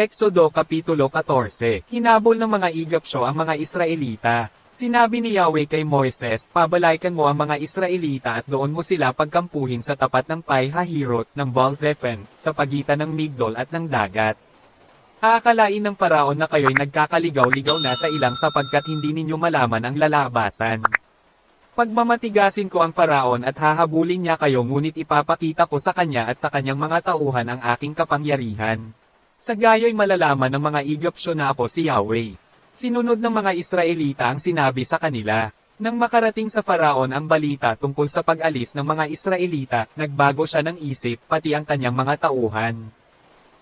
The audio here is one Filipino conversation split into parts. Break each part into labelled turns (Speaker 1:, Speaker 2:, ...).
Speaker 1: Exodo Kapitulo 14 Hinabol ng mga Igapsyo ang mga Israelita. Sinabi ni Yahweh kay Moises, pabalaykan mo ang mga Israelita at doon mo sila pagkampuhin sa tapat ng Pai Hahirot ng Baal-Zephon, sa pagitan ng Migdol at ng dagat. Aakalain ng Faraon na kayo'y nagkakaligaw-ligaw na sa ilang sapagkat hindi ninyo malaman ang lalabasan. Pagmamatigasin ko ang Faraon at hahabulin niya kayo ngunit ipapakita ko sa kanya at sa kanyang mga tauhan ang aking kapangyarihan. Sa gayo'y malalaman ng mga Egyptyo na ako si Yahweh. Sinunod ng mga Israelita ang sinabi sa kanila. Nang makarating sa Faraon ang balita tungkol sa pag-alis ng mga Israelita, nagbago siya ng isip pati ang kanyang mga tauhan.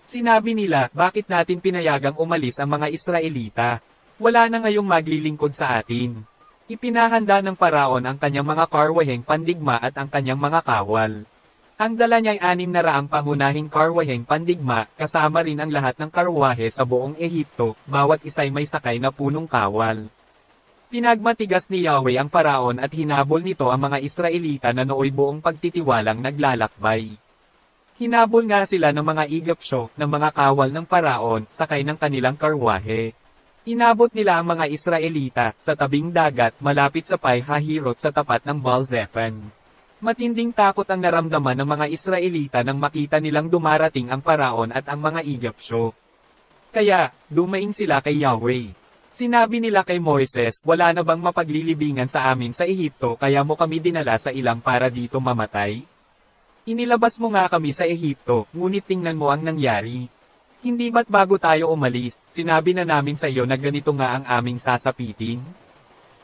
Speaker 1: Sinabi nila, bakit natin pinayagang umalis ang mga Israelita? Wala na ngayong maglilingkod sa atin. Ipinahanda ng Faraon ang kanyang mga karwaheng pandigma at ang kanyang mga kawal. Ang dala niya ay anim na raang pangunahing karwaheng pandigma, kasama rin ang lahat ng karwahe sa buong Ehipto, bawat isa'y may sakay na punong kawal. Pinagmatigas ni Yahweh ang Faraon at hinabol nito ang mga Israelita na nooy buong pagtitiwalang naglalakbay. Hinabol nga sila ng mga Igapsyo, ng mga kawal ng Faraon, sakay ng kanilang karwahe. Inabot nila ang mga Israelita, sa tabing dagat, malapit sa Pai Hahirot sa tapat ng Baal-Zephon. Matinding takot ang naramdaman ng mga Israelita nang makita nilang dumarating ang Faraon at ang mga Egyptyo. Kaya, dumaing sila kay Yahweh. Sinabi nila kay Moises, wala na bang mapaglilibingan sa amin sa Ehipto kaya mo kami dinala sa ilang para dito mamatay? Inilabas mo nga kami sa Ehipto, ngunit tingnan mo ang nangyari. Hindi ba't bago tayo umalis, sinabi na namin sa iyo na ganito nga ang aming sasapitin?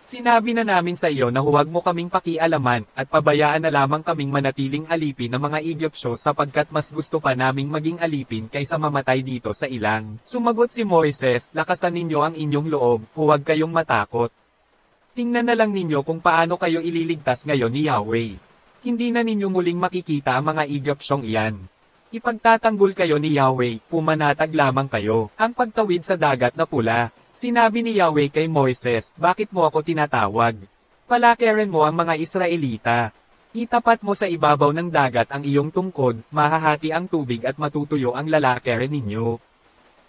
Speaker 1: Sinabi na namin sa iyo na huwag mo kaming pakialaman, at pabayaan na lamang kaming manatiling alipin ng mga Egyptyo sapagkat mas gusto pa naming maging alipin kaysa mamatay dito sa ilang. Sumagot si Moises, lakasan ninyo ang inyong loob, huwag kayong matakot. Tingnan na lang ninyo kung paano kayo ililigtas ngayon ni Yahweh. Hindi na ninyo muling makikita ang mga Egyptyong iyan. Ipagtatanggol kayo ni Yahweh, pumanatag lamang kayo, ang pagtawid sa dagat na pula, Sinabi ni Yahweh kay Moises, bakit mo ako tinatawag? Palakeren mo ang mga Israelita. Itapat mo sa ibabaw ng dagat ang iyong tungkod, mahahati ang tubig at matutuyo ang lalakeren ninyo.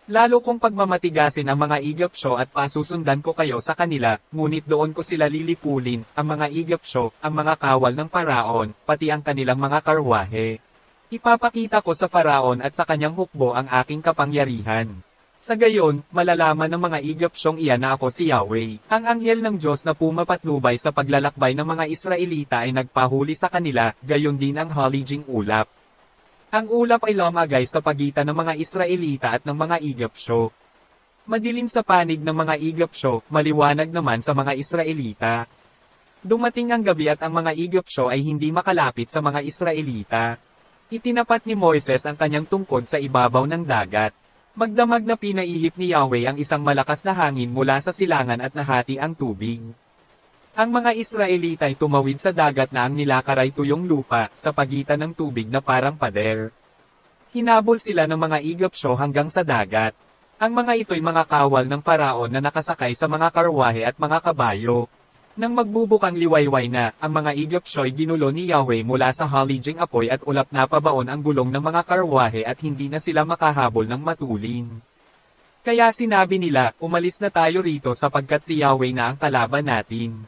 Speaker 1: Lalo kong pagmamatigasin ang mga Egyptyo at pasusundan ko kayo sa kanila, ngunit doon ko sila lilipulin, ang mga Egyptyo, ang mga kawal ng Faraon, pati ang kanilang mga karwahe. Ipapakita ko sa Faraon at sa kanyang hukbo ang aking kapangyarihan. Sa gayon, malalaman ng mga Egyptyong iyan na ako si Yahweh. Ang anghel ng Diyos na pumapatnubay sa paglalakbay ng mga Israelita ay nagpahuli sa kanila, gayon din ang haliging ulap. Ang ulap ay lumagay sa pagitan ng mga Israelita at ng mga Egyptyo. Madilim sa panig ng mga Egyptyo, maliwanag naman sa mga Israelita. Dumating ang gabi at ang mga Egyptyo ay hindi makalapit sa mga Israelita. Itinapat ni Moises ang kanyang tungkod sa ibabaw ng dagat. Magdamag na pinaihip ni Yahweh ang isang malakas na hangin mula sa silangan at nahati ang tubig. Ang mga Israelita ay tumawid sa dagat na ang nilakaray tuyong lupa, sa pagitan ng tubig na parang pader. Hinabol sila ng mga Egyptyo hanggang sa dagat. Ang mga ito'y mga kawal ng Faraon na nakasakay sa mga karwahe at mga kabayo. Nang magbubukang liwayway na, ang mga Egyptyo'y ginulo ni Yahweh mula sa haliging apoy at ulap na pabaon ang gulong ng mga karwahe at hindi na sila makahabol ng matulin. Kaya sinabi nila, umalis na tayo rito sapagkat si Yahweh na ang kalaban natin.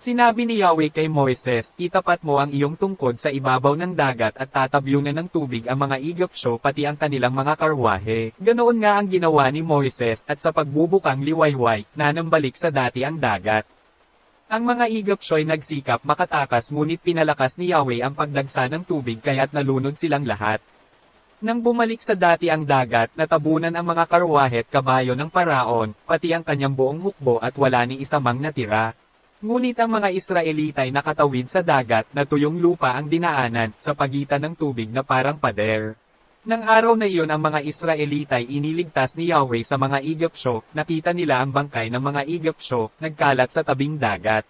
Speaker 1: Sinabi ni Yahweh kay Moises, itapat mo ang iyong tungkod sa ibabaw ng dagat at tatabyunan ng tubig ang mga Egyptyo pati ang kanilang mga karwahe. Ganoon nga ang ginawa ni Moises at sa pagbubukang liwayway, nanambalik sa dati ang dagat. Ang mga Egyptyo ay nagsikap makatakas ngunit pinalakas ni Yahweh ang pagdagsa ng tubig kaya't nalunod silang lahat. Nang bumalik sa dati ang dagat, natabunan ang mga karwahe at kabayo ng Faraon, pati ang kanyang buong hukbo at wala ni isa mang natira. Ngunit ang mga Israelita ay nakatawid sa dagat na tuyong lupa ang dinaanan sa pagitan ng tubig na parang pader. Nang araw na iyon ang mga Israelita ay iniligtas ni Yahweh sa mga Egyptyo, nakita nila ang bangkay ng mga Egyptyo, nagkalat sa tabing dagat.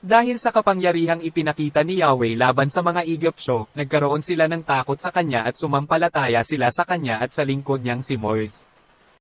Speaker 1: Dahil sa kapangyarihang ipinakita ni Yahweh laban sa mga Egyptyo, nagkaroon sila ng takot sa kanya at sumampalataya sila sa kanya at sa lingkod niyang si Moise.